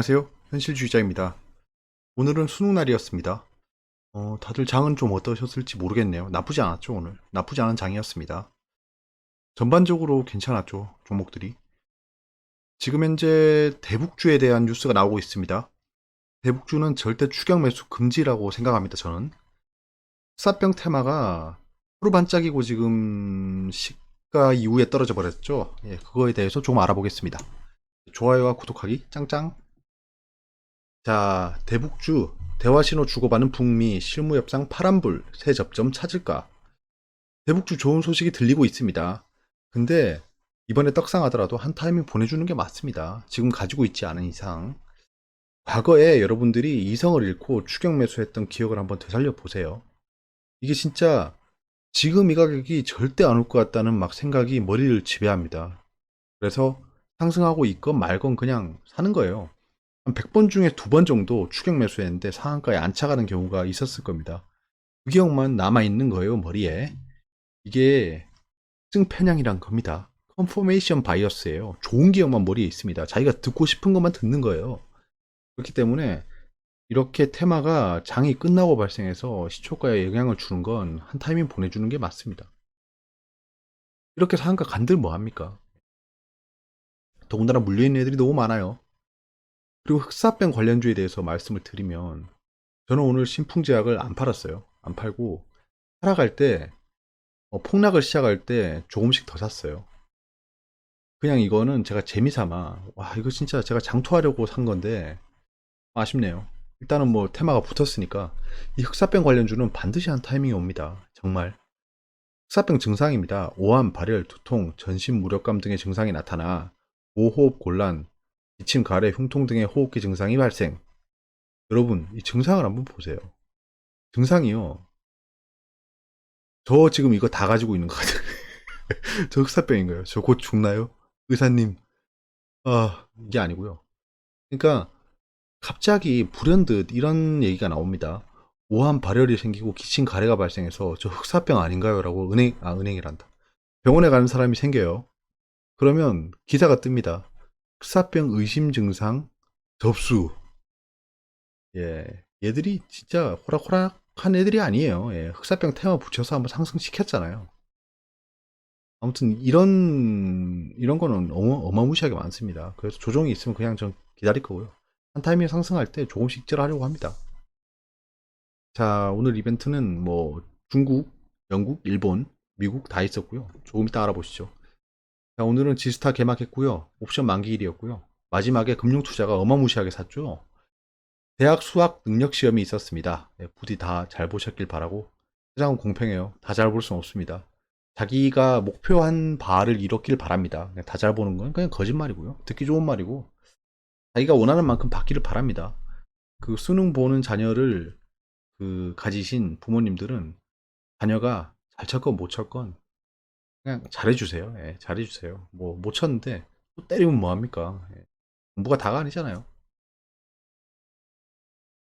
안녕하세요. 현실주의자입니다. 오늘은 수능 날이었습니다. 어, 다들 장은 좀 어떠셨을지 모르겠네요. 나쁘지 않았죠, 오늘. 나쁘지 않은 장이었습니다. 전반적으로 괜찮았죠, 종목들이. 지금 현재 대북주에 대한 뉴스가 나오고 있습니다. 대북주는 절대 추격 매수 금지라고 생각합니다, 저는. 흑사병 테마가 하루 반짝이고 지금 시가 이후에 떨어져 버렸죠. 예, 그거에 대해서 좀 알아보겠습니다. 좋아요와 구독하기 짱짱. 자, 대북주 대화신호 주고받는 북미 실무협상 파란불 새 접점 찾을까? 대북주 좋은 소식이 들리고 있습니다. 근데 이번에 떡상하더라도 한 타이밍 보내주는 게 맞습니다. 지금 가지고 있지 않은 이상. 과거에 여러분들이 이성을 잃고 추격 매수했던 기억을 한번 되살려 보세요. 이게 진짜 지금 이 가격이 절대 안 올 것 같다는 막 생각이 머리를 지배합니다. 그래서 상승하고 있건 말건 그냥 사는 거예요. 한 100번 중에 두 번 정도 추격 매수했는데 상한가에 안착하는 경우가 있었을 겁니다. 그 기억만 남아있는 거예요, 머리에. 이게 승편향이란 겁니다. 컨포메이션 바이어스예요. 좋은 기억만 머리에 있습니다. 자기가 듣고 싶은 것만 듣는 거예요. 그렇기 때문에 이렇게 테마가 장이 끝나고 발생해서 시초가에 영향을 주는 건 한 타이밍 보내주는 게 맞습니다. 이렇게 상한가 간들 뭐합니까? 더군다나 물려있는 애들이 너무 많아요. 그리고 흑사병 관련주에 대해서 말씀을 드리면 저는 오늘 신풍제약을 안 팔았어요. 안 팔고 하락할 때 어, 폭락을 시작할 때 조금씩 더 샀어요. 그냥 이거는 제가 재미삼아 와 이거 진짜 제가 장투하려고 산 건데 아쉽네요. 일단은 뭐 테마가 붙었으니까 이 흑사병 관련주는 반드시 한 타이밍이 옵니다. 정말 흑사병 증상입니다. 오한, 발열, 두통, 전신 무력감 등의 증상이 나타나 고호흡 곤란, 기침, 가래, 흉통 등의 호흡기 증상이 발생. 여러분, 이 증상을 한번 보세요. 증상이요. 저 지금 이거 다 가지고 있는 거 같아요. 저 흑사병인 거예요. 저 곧 죽나요? 의사님. 아, 이게 아니고요. 그러니까 갑자기 불현듯 이런 얘기가 나옵니다. 오한 발열이 생기고 기침 가래가 발생해서 저 흑사병 아닌가요? 라고 은행, 아, 은행이란다. 병원에 가는 사람이 생겨요. 그러면 기사가 뜹니다. 흑사병 의심 증상 접수. 예, 얘들이 진짜 호락호락한 애들이 아니에요. 예, 흑사병 테마 붙여서 한번 상승시켰잖아요. 아무튼 이런 이런 거는 어마, 어마무시하게 많습니다. 그래서 조정이 있으면 그냥 전 기다릴 거고요. 한 타이밍 상승할 때 조금씩 찔하려고 합니다. 자, 오늘 이벤트는 뭐 중국, 영국, 일본, 미국 다 있었고요. 조금 이따 알아보시죠. 자, 오늘은 지스타 개막했고요. 옵션 만기일이었고요. 마지막에 금융투자가 어마무시하게 샀죠. 대학 수학 능력 시험이 있었습니다. 네, 부디 다 잘 보셨길 바라고. 세상은 공평해요. 다 잘 볼 수는 없습니다. 자기가 목표한 바를 이뤘길 바랍니다. 다 잘 보는 건 그냥 거짓말이고요. 듣기 좋은 말이고. 자기가 원하는 만큼 받기를 바랍니다. 그 수능 보는 자녀를 그 가지신 부모님들은 자녀가 잘 쳤건 못 쳤건 그냥 잘해주세요. 예, 잘해주세요. 뭐 못 쳤는데 또 때리면 뭐합니까? 예, 공부가 다가 아니잖아요.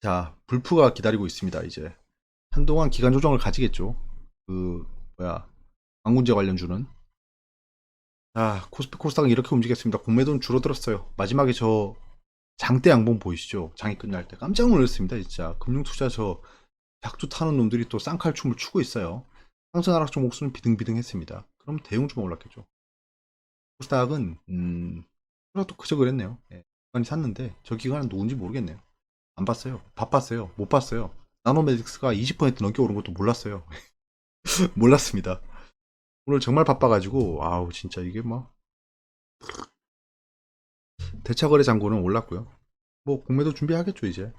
자, 불프가 기다리고 있습니다. 이제 한동안 기간 조정을 가지겠죠. 그 뭐야 방문제 관련 주는 자 코스피 코스닥은 이렇게 움직였습니다. 공매도는 줄어들었어요. 마지막에 저 장대 양봉 보이시죠? 장이 끝날 때 깜짝 놀랐습니다. 진짜 금융투자 저 작두 타는 놈들이 또 쌍칼춤을 추고 있어요. 상승 하락종 목수는 비등비등했습니다. 그럼 대웅주가 올랐겠죠. 코스닥은 음 코스닥도 그저 그랬네요. 예, 기관이 샀는데 저 기관은 누군지 모르겠네요. 안 봤어요. 바빴어요. 못 봤어요. 나노메딕스가 20% 넘게 오른 것도 몰랐어요. 몰랐습니다. 오늘 정말 바빠가지고 아우 진짜 이게 뭐 대차거래 잔고는 올랐고요. 뭐 공매도 준비하겠죠 이제.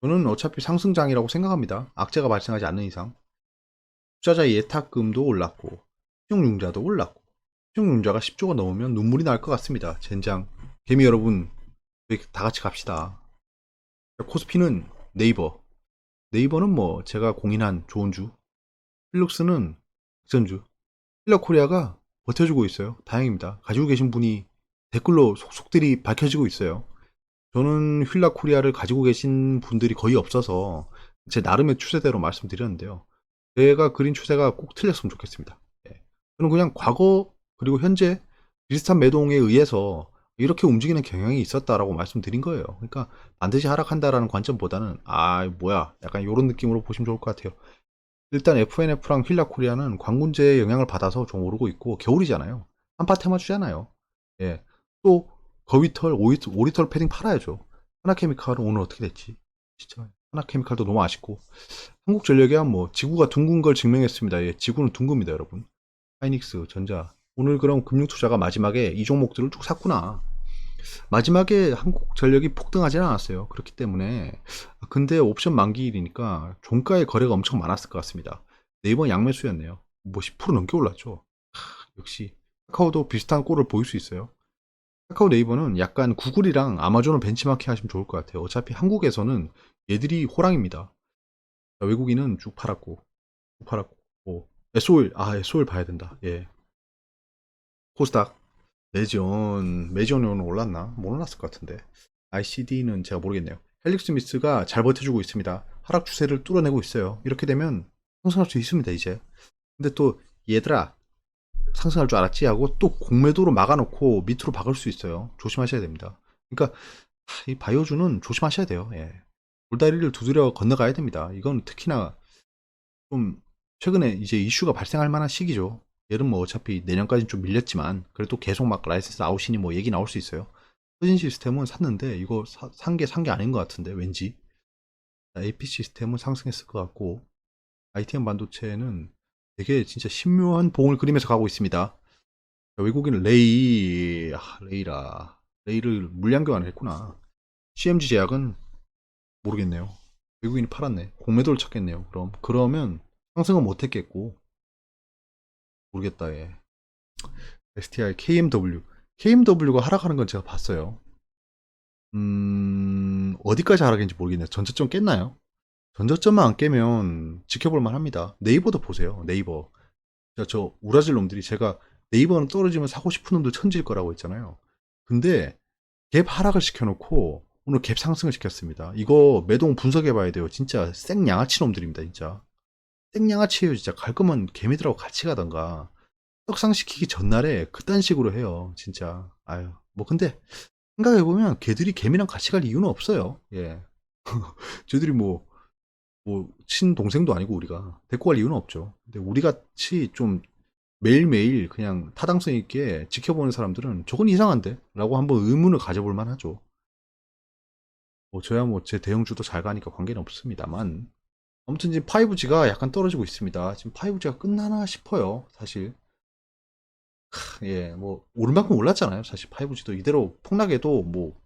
저는 어차피 상승장이라고 생각합니다. 악재가 발생하지 않는 이상. 투자자 예탁금도 올랐고 신용융자도 올랐고 신용융자가 10조가 넘으면 눈물이 날 것 같습니다. 젠장. 개미 여러분 다 같이 갑시다. 코스피는 네이버. 네이버는 뭐 제가 공인한 좋은 주. 필룩스는 극선주. 힐러코리아가 버텨주고 있어요. 다행입니다. 가지고 계신 분이 댓글로 속속들이 밝혀지고 있어요. 저는 휠라 코리아를 가지고 계신 분들이 거의 없어서 제 나름의 추세대로 말씀드렸는데요. 제가 그린 추세가 꼭 틀렸으면 좋겠습니다. 예. 저는 그냥 과거 그리고 현재 비슷한 매동에 의해서 이렇게 움직이는 경향이 있었다라고 말씀드린 거예요. 그러니까 반드시 하락한다라는 관점보다는 아 뭐야 약간 이런 느낌으로 보시면 좋을 것 같아요. 일단 FNF랑 휠라코리아는 광군제의 영향을 받아서 좀 오르고 있고 겨울이잖아요. 한파 테마 주잖아요. 예. 또 거위털, 오리털, 오리털 패딩 팔아야죠. 하나케미칼은 오늘 어떻게 됐지? 진짜 하나케미칼도 너무 아쉽고 한국전력이야 뭐 지구가 둥근 걸 증명했습니다. 예, 지구는 둥급니다, 여러분. 하이닉스, 전자. 오늘 그럼 금융투자가 마지막에 이 종목들을 쭉 샀구나. 마지막에 한국전력이 폭등하지는 않았어요. 그렇기 때문에 근데 옵션 만기일이니까 종가의 거래가 엄청 많았을 것 같습니다. 네이버 양매수였네요. 뭐 10% 넘게 올랐죠. 하, 역시 카카오도 비슷한 꼴을 보일 수 있어요. 카카오 네이버는 약간 구글이랑 아마존을 벤치마킹 하시면 좋을 것 같아요. 어차피 한국에서는 얘들이 호랑입니다. 자, 외국인은 쭉 팔았고, 쭉 팔았고, 뭐, SO일, 아, SO일 봐야 된다. 예. 코스닥, 매지온, 매지온이 올랐나? 못 올랐을 것 같은데. ICD는 제가 모르겠네요. 헬릭스 미스가 잘 버텨주고 있습니다. 하락 추세를 뚫어내고 있어요. 이렇게 되면 상승할 수 있습니다, 이제. 근데 또, 얘들아, 상승할 줄 알았지? 하고 또 공매도로 막아놓고 밑으로 박을 수 있어요. 조심하셔야 됩니다. 그러니까, 하, 이 바이오주는 조심하셔야 돼요. 예. 돌다리를 두드려 건너가야 됩니다. 이건 특히나 좀 최근에 이제 이슈가 발생할 만한 시기죠. 얘는 뭐 어차피 내년까지는 좀 밀렸지만 그래도 계속 막 라이센스 아웃이니 뭐 얘기 나올 수 있어요. 서진 시스템은 샀는데 이거 산 게 산 게 아닌 것 같은데 왠지 AP 시스템은 상승했을 것 같고 ITM 반도체는 되게 진짜 신묘한 봉을 그리면서 가고 있습니다. 외국인 레이 아, 레이라 레이를 물량 교환을 했구나. CMG 제약은 모르겠네요. 외국인이 팔았네. 공매도를 쳤겠네요. 그럼 그러면 상승은 못했겠고 모르겠다 얘. STI KMW KMW가 하락하는 건 제가 봤어요. 음 어디까지 하락인지 모르겠네요. 전저점 깼나요? 전저점만 안 깨면 지켜볼 만 합니다. 네이버도 보세요. 네이버 저, 저 우라질 놈들이 제가 네이버는 떨어지면 사고 싶은 놈들 천지일 거라고 했잖아요. 근데 갭 하락을 시켜놓고 오늘 갭 상승을 시켰습니다. 이거 매동 분석해 봐야 돼요. 진짜 생 양아치 놈들입니다, 진짜. 생 양아치예요, 진짜. 갈 거면 개미들하고 같이 가던가. 떡상시키기 전날에 그딴 식으로 해요, 진짜. 아유, 뭐 근데 생각해 보면 걔들이 개미랑 같이 갈 이유는 없어요. 예. 쟤들이 뭐, 뭐, 친동생도 아니고 우리가 데리고 갈 이유는 없죠. 근데 우리 같이 좀 매일매일 그냥 타당성 있게 지켜보는 사람들은 저건 이상한데? 라고 한번 의문을 가져볼 만하죠. 뭐 저야 뭐 제 대형주도 잘 가니까 관계는 없습니다만 아무튼 지금 5G가 약간 떨어지고 있습니다. 지금 5G가 끝나나 싶어요. 사실 크, 예, 뭐 오를 만큼 올랐잖아요. 사실 5G도 이대로 폭락해도 뭐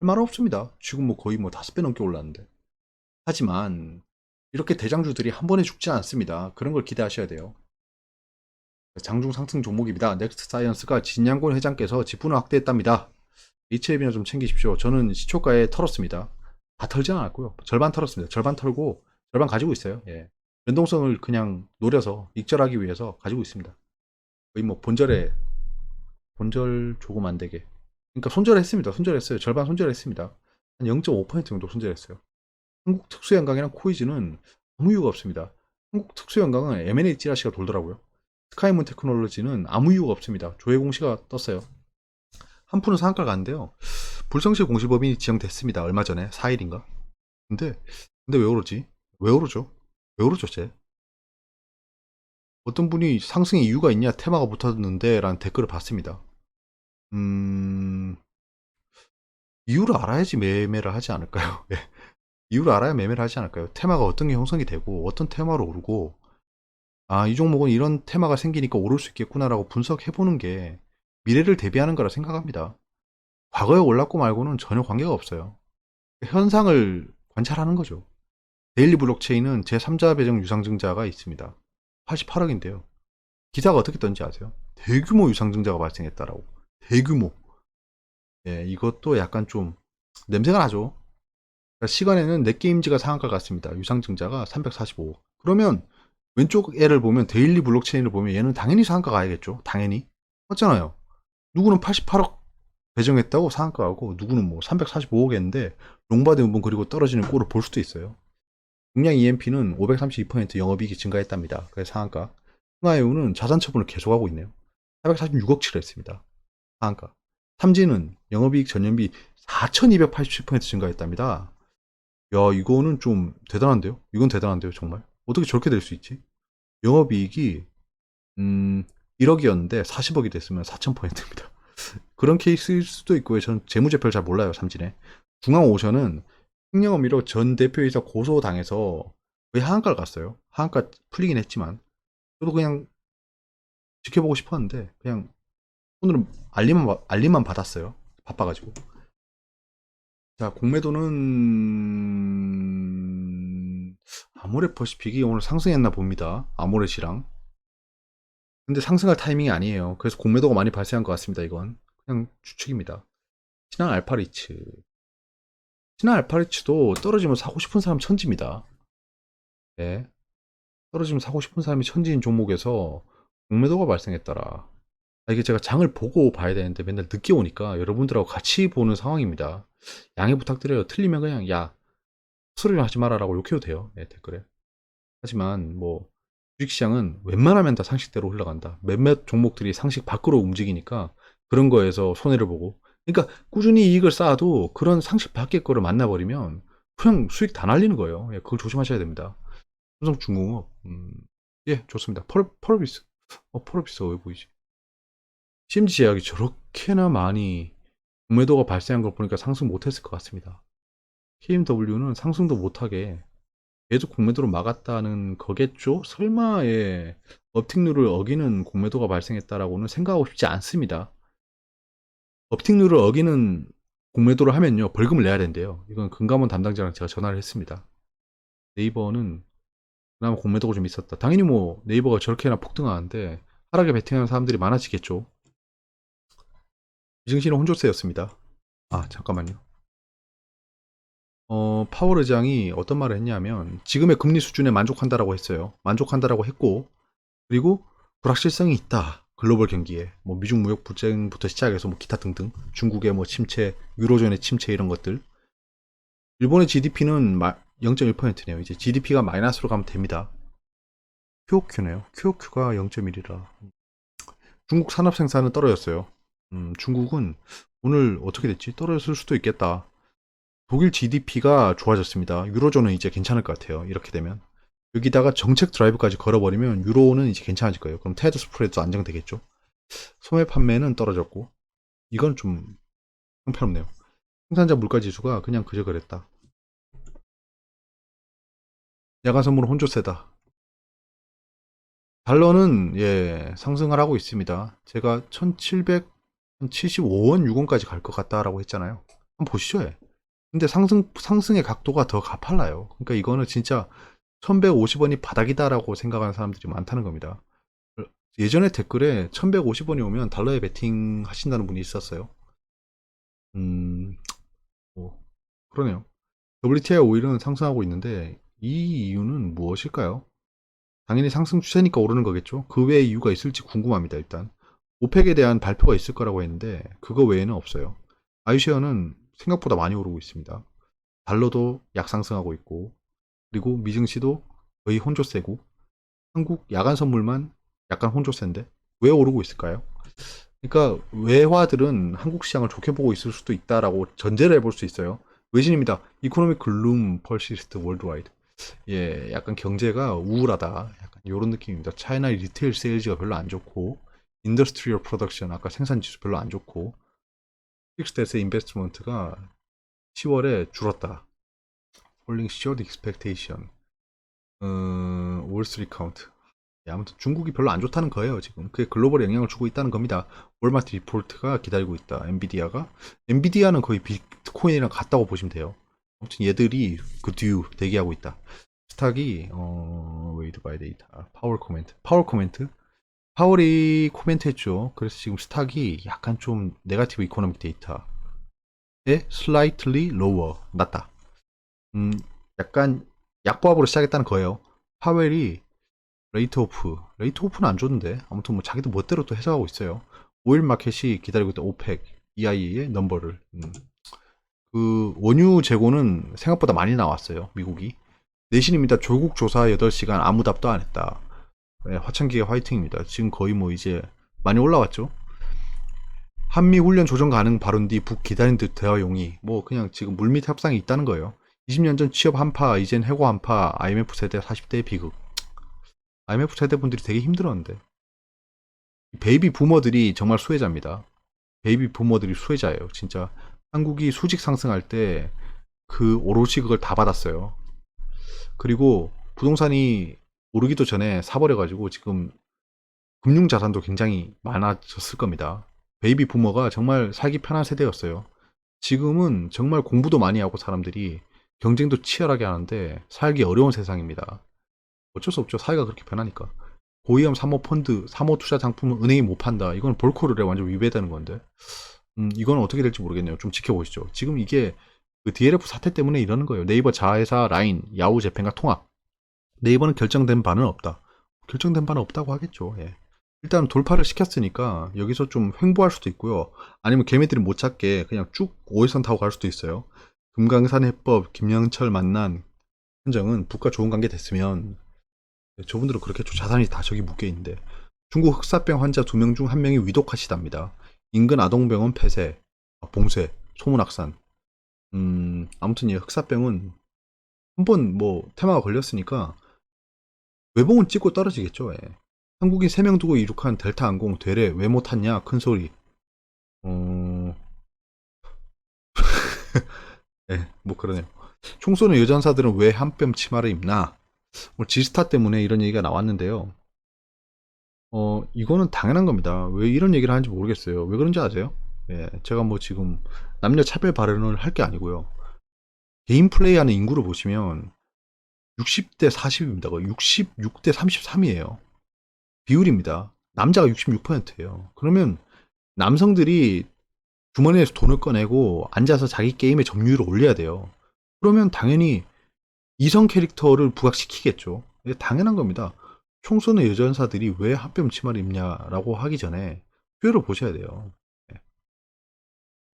할말 없습니다. 지금 뭐 거의 뭐 다섯 배 넘게 올랐는데 하지만 이렇게 대장주들이 한 번에 죽지 않습니다. 그런 걸 기대하셔야 돼요. 장중 상승 종목입니다. 넥스트 사이언스가 진양곤 회장께서 지분을 확대했답니다. HLB나 좀 챙기십시오. 저는 시초가에 털었습니다. 다 털지 않았고요. 절반 털었습니다. 절반 털고 절반 가지고 있어요. 예. 연동성을 그냥 노려서 익절하기 위해서 가지고 있습니다. 거의 뭐 본절에 본절 조금 안 되게. 그러니까 손절했습니다. 손절했어요. 절반 손절했습니다. 한 0.5% 정도 손절했어요. 한국 특수연강이랑 코이즈는 아무 이유가 없습니다. 한국 특수연강은 M&A 찌라시가 돌더라고요. 스카이문 테크놀로지는 아무 이유가 없습니다. 조회 공시가 떴어요. 한푸는 상한가 갔는데요. 불성실 공시법인이 지정됐습니다. 얼마 전에 4일인가. 근데 근데 왜 오르지? 왜 오르죠? 왜 오르죠, 쟤? 어떤 분이 상승의 이유가 있냐 테마가 붙었는데 라는 댓글을 봤습니다. 음 이유를 알아야지 매매를 하지 않을까요? 예. 이유를 알아야 매매를 하지 않을까요? 테마가 어떤 게 형성이 되고 어떤 테마로 오르고 아 이 종목은 이런 테마가 생기니까 오를 수 있겠구나라고 분석해 보는 게 미래를 대비하는 거라 생각합니다. 과거에 올랐고 말고는 전혀 관계가 없어요. 현상을 관찰하는 거죠. 데일리 블록체인은 제3자 배정 유상증자가 있습니다. 88억인데요. 기사가 어떻게 떴는지 아세요? 대규모 유상증자가 발생했다라고. 대규모. 예, 이것도 약간 좀 냄새가 나죠. 그러니까 시간에는 넷게임즈가 상한가 같습니다. 유상증자가 345억. 그러면 왼쪽 애를 보면 데일리 블록체인을 보면 얘는 당연히 상한가 가야겠죠. 당연히. 맞잖아요. 누구는 88억 배정했다고 상한가 하고 누구는 뭐 345억 했는데 롱바드 연분 그리고 떨어지는 꼴을 볼 수도 있어요. 중량 EMP는 532% 영업이익이 증가했답니다. 그래서 상한가. 흥하이오는 자산 처분을 계속하고 있네요. 446억치를 했습니다. 상한가. 삼진은 영업이익 전년비 4,287% 증가했답니다. 야, 이거는 좀 대단한데요? 이건 대단한데요, 정말? 어떻게 저렇게 될 수 있지? 영업이익이, 음, 1억이었는데 40억이 됐으면 4,000%입니다. 그런 케이스일 수도 있고요. 저는 재무제표를 잘 몰라요, 삼진에. 중앙오션은 횡령업미로 전 대표이사 고소당해서 거의 하한가를 갔어요. 하한가 풀리긴 했지만. 저도 그냥 지켜보고 싶었는데, 그냥 오늘은 알림만, 받- 알림만 받았어요. 바빠가지고. 자, 공매도는 아모레 퍼시픽이 오늘 상승했나 봅니다. 아모레시랑. 근데 상승할 타이밍이 아니에요. 그래서 공매도가 많이 발생한 것 같습니다. 이건 그냥 추측입니다. 신한 알파리츠. 신한 알파리츠도 떨어지면 사고 싶은 사람 천지입니다. 네. 떨어지면 사고 싶은 사람이 천지인 종목에서 공매도가 발생했더라. 아, 이게 제가 장을 보고 봐야 되는데 맨날 늦게 오니까 여러분들하고 같이 보는 상황입니다. 양해 부탁드려요. 틀리면 그냥 야 소리를 하지 마라라고 욕해도 돼요. 네, 댓글에. 하지만 뭐 주식시장은 웬만하면 다 상식대로 흘러간다. 몇몇 종목들이 상식 밖으로 움직이니까 그런 거에서 손해를 보고. 그러니까 꾸준히 이익을 쌓아도 그런 상식 밖의 거를 만나버리면 그냥 수익 다 날리는 거예요. 예, 그걸 조심하셔야 됩니다. 삼성중공업, 음, 예, 좋습니다. 펄, 펄비스. 어, 펄비스 왜 보이지? CMG 제약이 저렇게나 많이 공매도가 발생한 걸 보니까 상승 못했을 것 같습니다. KMW는 상승도 못하게 계속 공매도를 막았다는 거겠죠? 설마의 업틱룰을 어기는 공매도가 발생했다라고는 생각하고 싶지 않습니다. 업틱룰을 어기는 공매도를 하면요 벌금을 내야 된대요. 이건 금감원 담당자랑 제가 전화를 했습니다. 네이버는 그나마 공매도가 좀 있었다. 당연히 뭐 네이버가 저렇게나 폭등하는데 하락에 베팅하는 사람들이 많아지겠죠. 이증시는 혼조세였습니다. 아 잠깐만요. 어, 파월 의장이 어떤 말을 했냐면 지금의 금리 수준에 만족한다라고 했어요. 만족한다라고 했고 그리고 불확실성이 있다. 글로벌 경기에 뭐 미중 무역 분쟁부터 시작해서 뭐 기타 등등 중국의 뭐 침체, 유로존의 침체 이런 것들. 일본의 GDP는 0.1%네요. 이제 GDP가 마이너스로 가면 됩니다. QOQ네요. QOQ가 0.1이라. 중국 산업 생산은 떨어졌어요. 음, 중국은 오늘 어떻게 됐지? 떨어졌을 수도 있겠다. 독일 GDP가 좋아졌습니다. 유로존은 이제 괜찮을 것 같아요. 이렇게 되면. 여기다가 정책 드라이브까지 걸어버리면 유로는 이제 괜찮아질 거예요. 그럼 테드 스프레드도 안정되겠죠. 소매 판매는 떨어졌고 이건 좀 형편없네요. 생산자 물가 지수가 그냥 그저 그랬다. 야간 선물은 혼조세다. 달러는 예 상승을 하고 있습니다. 제가 1,775원 6원까지 갈 것 같다라고 했잖아요. 한번 보시죠. 예. 근데 상승 상승의 각도가 더 가팔라요. 그러니까 이거는 진짜 1150원이 바닥이다라고 생각하는 사람들이 많다는 겁니다. 예전에 댓글에 1150원이 오면 달러에 베팅 하신다는 분이 있었어요. 음, 뭐, 그러네요. WTI 오일은 상승하고 있는데, 이 이유는 무엇일까요? 당연히 상승 추세니까 오르는 거겠죠? 그 외에 이유가 있을지 궁금합니다, 일단. 오펙에 대한 발표가 있을 거라고 했는데, 그거 외에는 없어요. 아이시어는 생각보다 많이 오르고 있습니다. 달러도 약상승하고 있고, 그리고 미증시도 거의 혼조세고 한국 야간 선물만 약간 혼조세인데 왜 오르고 있을까요? 그러니까 외화들은 한국 시장을 좋게 보고 있을 수도 있다라고 전제를 해볼 수 있어요. 외신입니다. 이코노믹 글룸 펄시스트 월드와이드. 예, 약간 경제가 우울하다. 약간 이런 느낌입니다. 차이나 리테일 세일즈가 별로 안 좋고 인더스트리얼 프로덕션 아까 생산 지수 별로 안 좋고 픽스데스 인베스트먼트가 10월에 줄었다. 홀링 시어드 익스펙테이션 어, 월스트리트 카운트 예, 아무튼 중국이 별로 안 좋다는 거예요 지금. 그게 글로벌에 영향을 주고 있다는 겁니다. 월마트 리포트가 기다리고 있다 엔비디아가. 엔비디아는 거의 비트코인이랑 같다고 보시면 돼요. 아무튼 얘들이 그듀 대기하고 있다. 스탁이 어 웨이드 바이 데이터 파월 코멘트 파월 코멘트 파월이 코멘트 했죠. 그래서 지금 스탁이 약간 좀 네가티브 이코노믹 데이터에 slightly lower. 낮다 음, 약간 약보합으로 시작했다는 거예요. 파웰이 레이트 오프, 레이트 오프는 안 좋은데 아무튼 뭐 자기도 멋대로 또 해석하고 있어요. 오일 마켓이 기다리고 있다. 오펙, EIA의 넘버를. 음. 그 원유 재고는 생각보다 많이 나왔어요. 미국이. 내신입니다. 조국 조사 8시간 아무 답도 안 했다. 네, 화창기계 화이팅입니다. 지금 거의 뭐 이제 많이 올라왔죠. 한미 훈련 조정 가능 발언 뒤 북 기다린 듯 대화 용의. 뭐 그냥 지금 물밑 협상이 있다는 거예요. 20년 전 취업 한파, 이젠 해고 한파, IMF 세대 40대의 비극. IMF 세대 분들이 되게 힘들었는데. 베이비 부머들이 정말 수혜자입니다. 베이비 부머들이 수혜자예요. 진짜 한국이 수직 상승할 때 그 오롯이 그걸 다 받았어요. 그리고 부동산이 오르기도 전에 사버려가지고 지금 금융 자산도 굉장히 많아졌을 겁니다. 베이비 부머가 정말 살기 편한 세대였어요. 지금은 정말 공부도 많이 하고 사람들이 경쟁도 치열하게 하는데 살기 어려운 세상입니다. 어쩔 수 없죠. 사회가 그렇게 변하니까. 고위험 사모펀드, 사모투자 상품은 은행이 못 판다. 이건 볼코르에 완전 위배되는 건데. 음, 이건 어떻게 될지 모르겠네요. 좀 지켜보시죠. 지금 이게 그 DLF 사태 때문에 이러는 거예요. 네이버 자회사 라인, 야후 재팬과 통합. 네이버는 결정된 바는 없다. 결정된 바는 없다고 하겠죠. 예. 일단 돌파를 시켰으니까 여기서 좀 횡보할 수도 있고요. 아니면 개미들이 못 찾게 그냥 쭉 5일선 타고 갈 수도 있어요. 금강산 해법, 김영철 만난 현정은 북과 좋은 관계 됐으면 저분들은 그렇게 좀 자산이 다 저기 묶여 있는데 중국 흑사병 환자 두 명 중 한 명이 위독하시답니다. 인근 아동병원 폐쇄, 아, 봉쇄, 소문확산. 음, 아무튼 이 흑사병은 한 번 뭐 테마가 걸렸으니까 외봉은 찍고 떨어지겠죠. 예. 한국인 3명 두고 이륙한 델타 항공 되레 왜 못 탔냐 큰 소리. 어... 예, 뭐 그러네요. 총 쏘는 여전사들은 왜 한 뼘 치마를 입나? 뭐 지스타 때문에 이런 얘기가 나왔는데요. 어, 이거는 당연한 겁니다. 왜 이런 얘기를 하는지 모르겠어요. 왜 그런지 아세요? 예, 제가 뭐 지금 남녀 차별 발언을 할 게 아니고요. 개인 플레이하는 인구를 보시면 60대 40입니다. 66대 33이에요. 비율입니다. 남자가 66%예요. 그러면 남성들이 주머니에서 돈을 꺼내고 앉아서 자기 게임의 점유율을 올려야 돼요. 그러면 당연히 이성 캐릭터를 부각시키겠죠. 당연한 겁니다. 총 쏘는 여전사들이 왜 합병 치마를 입냐라고 하기 전에 표를 보셔야 돼요. 네.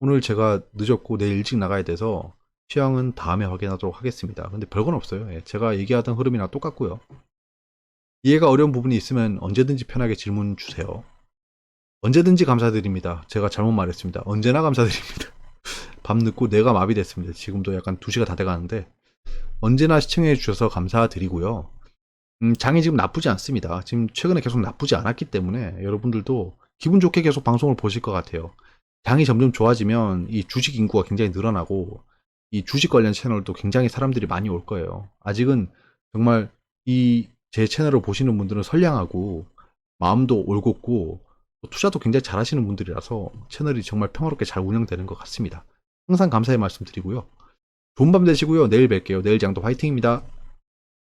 오늘 제가 늦었고 내일 일찍 나가야 돼서 취향은 다음에 확인하도록 하겠습니다. 근데 별건 없어요. 예, 제가 얘기하던 흐름이랑 똑같고요. 이해가 어려운 부분이 있으면 언제든지 편하게 질문 주세요. 언제든지 감사드립니다. 제가 잘못 말했습니다. 언제나 감사드립니다. 밤 늦고 뇌가 마비됐습니다. 지금도 약간 2시가 다 돼가는데 언제나 시청해 주셔서 감사드리고요. 음, 장이 지금 나쁘지 않습니다. 지금 최근에 계속 나쁘지 않았기 때문에 여러분들도 기분 좋게 계속 방송을 보실 것 같아요. 장이 점점 좋아지면 이 주식 인구가 굉장히 늘어나고 이 주식 관련 채널도 굉장히 사람들이 많이 올 거예요. 아직은 정말 이 제 채널을 보시는 분들은 선량하고 마음도 올곧고 투자도 굉장히 잘하시는 분들이라서 채널이 정말 평화롭게 잘 운영되는 것 같습니다. 항상 감사의 말씀 드리고요. 좋은 밤 되시고요. 내일 뵐게요. 내일 장도 화이팅입니다.